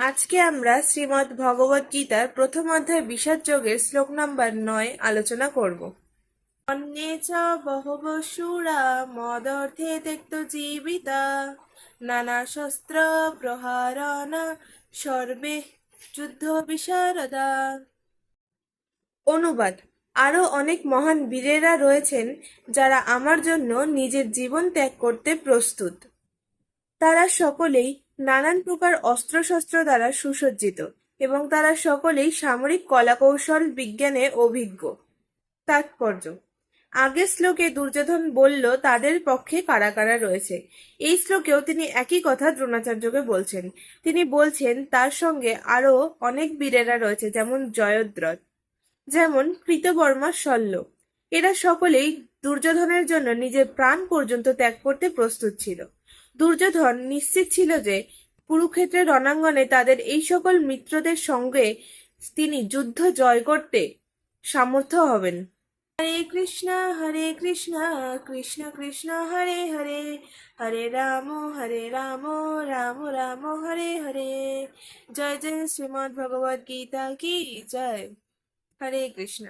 আজকে আমরা শ্রীমদ্ ভগবদ গীতার প্রথম অধ্যায় বিষাদ যোগের শ্লোক নাম্বার নয় আলোচনা করব। অন্যে চ বহব সুরা মদর্থে জীবিতা, নানা শস্ত্র প্রহারণা, সর্বে যুদ্ধ বিশারদা। অনুবাদ, আরও অনেক মহান বীরেরা রয়েছেন যারা আমার জন্য নিজের জীবন ত্যাগ করতে প্রস্তুত। তারা সকলেই নানান প্রকার অস্ত্রশস্ত্র দ্বারা সুসজ্জিত এবং তারা সকলেই সামরিক কলাকৌশল বিজ্ঞানে অভিজ্ঞ। তাৎপর্য। আগের শ্লোকে দুর্যোধন বলল, তাদের পক্ষে কারা কারা রয়েছে। এই শ্লোকেও তিনি একই কথা দ্রোণাচার্যকে বলছেন। তিনি বলছেন, তার সঙ্গে আরও অনেক বীরেরা রয়েছে, যেমন জয়দ্রথ, যেমন কৃতবর্মা শল্য। এরা সকলেই দুর্যোধনের জন্য নিজের প্রাণ পর্যন্ত ত্যাগ করতে প্রস্তুত ছিল। দুর্যোধন নিশ্চিত ছিল যে কুরুক্ষেত্রের রণাঙ্গনে তাদের এই সকল মিত্রদের সঙ্গে তিনি যুদ্ধ জয় করতে সামর্থ্য হবেন। হরে কৃষ্ণ হরে কৃষ্ণ কৃষ্ণ কৃষ্ণ, হরে হরে হরে রাম হরে রাম রাম রাম, হরে হরে। জয় জয় শ্রীমদ্ ভগবদ গীতা কি? জয়। হরে কৃষ্ণ।